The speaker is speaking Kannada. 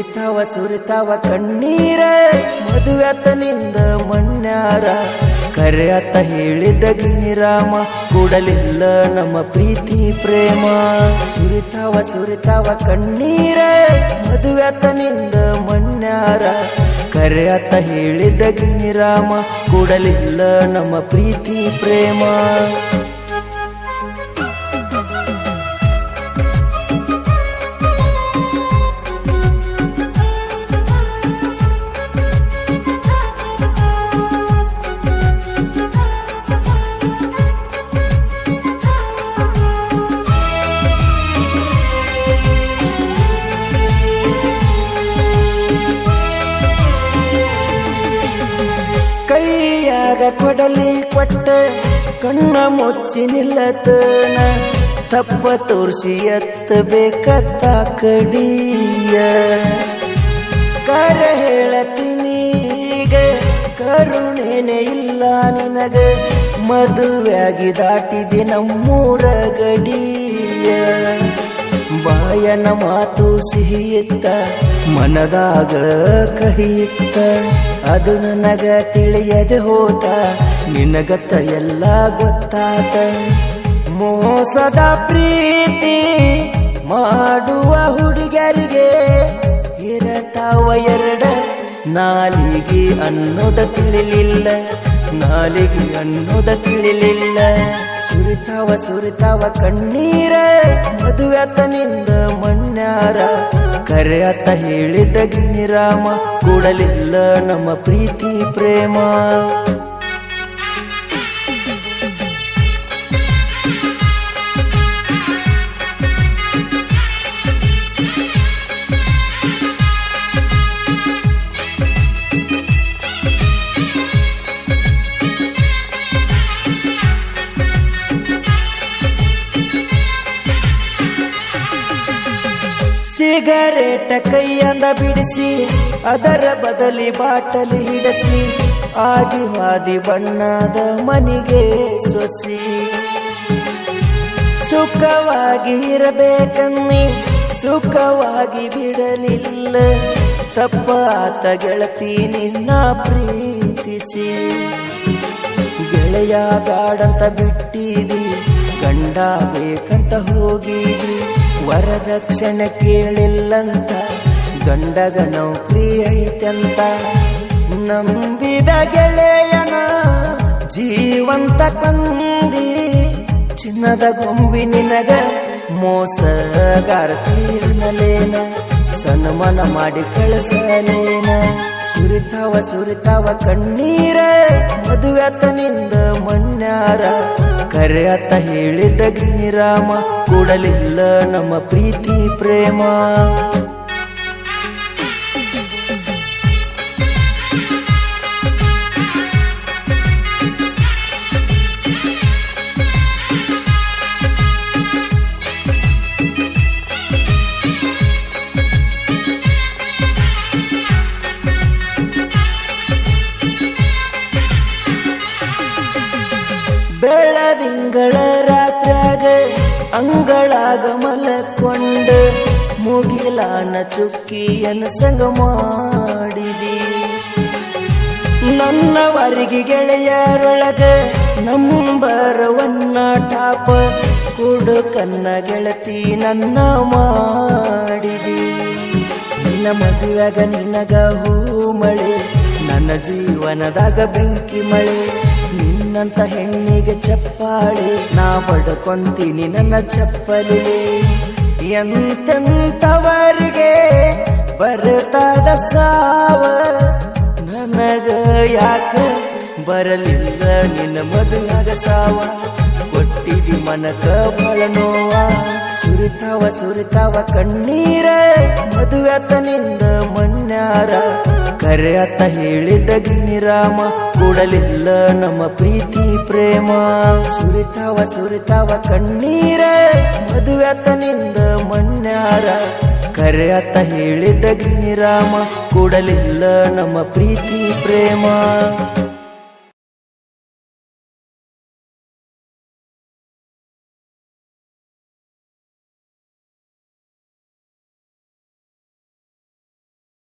ಸುರಿತಾವ ಸುರಿತಾವ ಕಣ್ಣೀರ. ಮದುವೆತನಿಂದ ಮಣ್ಯಾರ ಕರೆಯತ್ತ ಹೇಳಿದ ಗಿಣಿರಾಮ, ಕೂಡಲಿಲ್ಲ ನಮ್ಮ ಪ್ರೀತಿ, ಪ್ರೇಮ. ಸುರಿತಾವ ಸುರಿತಾವ ಕಣ್ಣೀರ ಮದುವೆತನಿಂದ ಮಣ್ಯಾರ ಕರೆಯತ್ತ ಹೇಳಿದ ಗಿಣಿರಾಮ, ಕೂಡಲಿಲ್ಲ ನಮ್ಮ ಪ್ರೀತಿ, ಪ್ರೇಮ. ಕೈಯಾಗ ಕೊಡಲಿ ಕೊಟ್ಟ, ಕಣ್ಣ ಮುಚ್ಚಿ ನಿಲ್ಲತನ, ತಪ್ಪ ತೋರಿಸಿ ಎತ್ತಬೇಕತ್ತ ಕಡಿಯ. ಕರ ಹೇಳತೀನಿ ಈಗ, ಕರುಣೆನೆ ಇಲ್ಲ ನಿನಗ, ಮದುವೆಯಾಗಿ ದಾಟಿದೆ ನಮ್ಮೂರ ಗಡಿಯ ಬಾಯನ ಮಾತು ಸಿಹಿಯಿತ್ತ, ಮನದಾಗ ಕಹಿಯಿತ್ತ. ಅದು ನನಗ ತಿಳಿಯದೆ ಹೋತ ನಿನಗತ್ತ ಎಲ್ಲ ಗೊತ್ತಾತ ಮೋಸದ ಪ್ರೀತಿ ಮಾಡುವ ಹುಡುಗರಿಗೆ, ಇರತಾವ ಎರಡ ನಾಲಿಗೆ ಅನ್ನೋದ ತಿಳಿಲಿಲ್ಲ. ನಾಲಿಗೆ ಅನ್ನೋದ ತಿಳಿಲಿಲ್ಲ. ಸುರಿತಾವ ಸುರಿತಾವ ಕಣ್ಣೀರ ಮದುವೆತನಿಂದ ಮಣ್ಯಾರ ಕರೆಯತ್ತ ಹೇಳಿದ ಗಿಣಿರಾಮ ಕೂಡಲಿಲ್ಲ ನಮ್ಮ ಪ್ರೀತಿ ಪ್ರೇಮ. ಸಿಗರೇಟ ಕೈಯಂದ ಬಿಡಿಸಿ, ಅದರ ಬದಲಿ ಬಾಟಲಿ ಹಿಡಿಸಿ ಆಗಿ ಹಾದಿ ಬಣ್ಣದ ಮನಿಗೆ ಸೊಸಿ. ಸುಖವಾಗಿ ಇರಬೇಕನ್ನಿ, ಸುಖವಾಗಿ ಬಿಡಲಿಲ್ಲ, ತಪ್ಪ ಆತ ಗೆಳತಿ ನಿನ್ನ ಪ್ರೀತಿಸಿ. ಗೆಳೆಯ ಬಾಡಂತ ಬಿಟ್ಟಿದಿ, ಗಂಡ ಬೇಕಂತ ಹೋಗಿದಿ ವರದಕ್ಷಿಣೆ ಕೇಳಿಲ್ಲಂತ ಗಂಡಗ ನೌಕರಿ ಐತಂತ ನಂಬಿದ ಗೆಳೆಯನ ಜೀವಂತ ಕಂದಿ ಚಿನ್ನದ ಗೊಂಬಿ ನಿನಗ ಮೋಸಗಾರತೀರ್ನಲೇನ. ಸನ್ಮಾನ ಮಾಡಿ ಕಳಿಸಲೇನ. ಸುರಿತಾವ ಸುರಿತಾವ ಕಣ್ಣೀರ ಮದುವೆತನಿಂದ ಮಣ್ಯಾರ ಕರೆಯತ್ತ ಹೇಳಿದ ಗಿರಾಮ ಕೂಡಲಿಲ್ಲ ನಮ್ಮ ಪ್ರೀತಿ ಪ್ರೇಮ. ಬೆಳದಿಂಗಳ ರಾತ್ರ್ಯಾಗ ಅಂಗಳಾಗ ಮಲಕೊಂಡು ಮುಗಿಲಾನ ಚುಕ್ಕಿಯನ್ನು ಸಂಗ ಮಾಡಿದಿ. ನನ್ನವರಿಗೆ ಗೆಳೆಯರೊಳಗ ನಂಬರವನ್ನ ಟಾಪ ಕೊಡು ಕನ್ನ ಗೆಳತಿ ನನ್ನ ಮಾಡಿದಿ. ನಿನ್ನ ಮದುವೆಗ ನಿನಗ ಹೂ ಮಳೆ, ನನ್ನ ಜೀವನದಾಗ ಬೆಂಕಿ ಮಳೆ ನಿನ್ನಂತ ಹೆಣ್ಣಿಗೆ ಚಪ್ಪಾಳೆ. ನಾ ಪಡ್ಕೊಂತೀನಿ ನನ್ನ ಚಪ್ಪಲಿಗೆ. ಎಂತೆಂತವರಿಗೆ ಬರ್ತದ ಸಾವ? ನನಗ ಯಾಕ ಬರಲಿಲ್ಲ ನಿನ್ನ ಮದುವಾಗ ಸಾವ? ಕೊಟ್ಟಿದಿ ಮನಕ ಬಳ ನೋವ. ಸುರಿತಾವ ಸುರಿತಾವ ಕಣ್ಣೀರ. ಮದುವೆತನಿಂದ ಮಣ್ಯಾರ ಕರೆಯತ್ತ ಹೇಳಿದ ಗಿಣಿರಾಮ ಕೂಡಲಿಲ್ಲ ನಮ್ಮ ಪ್ರೀತಿ ಪ್ರೇಮ. ಸುರಿತಾವ ಸುರಿತಾವ ಕಣ್ಣೀರ, ಮದುವೆ ಆತನಿಂದ ಮನ್ಯಾರ. ಮಣ್ಯಾರ ಕರೆಯತ್ತ ಹೇಳಿದ ಗಿಣಿರಾಮ ಕೂಡಲಿಲ್ಲ ನಮ್ಮ ಪ್ರೀತಿ ಪ್ರೇಮ.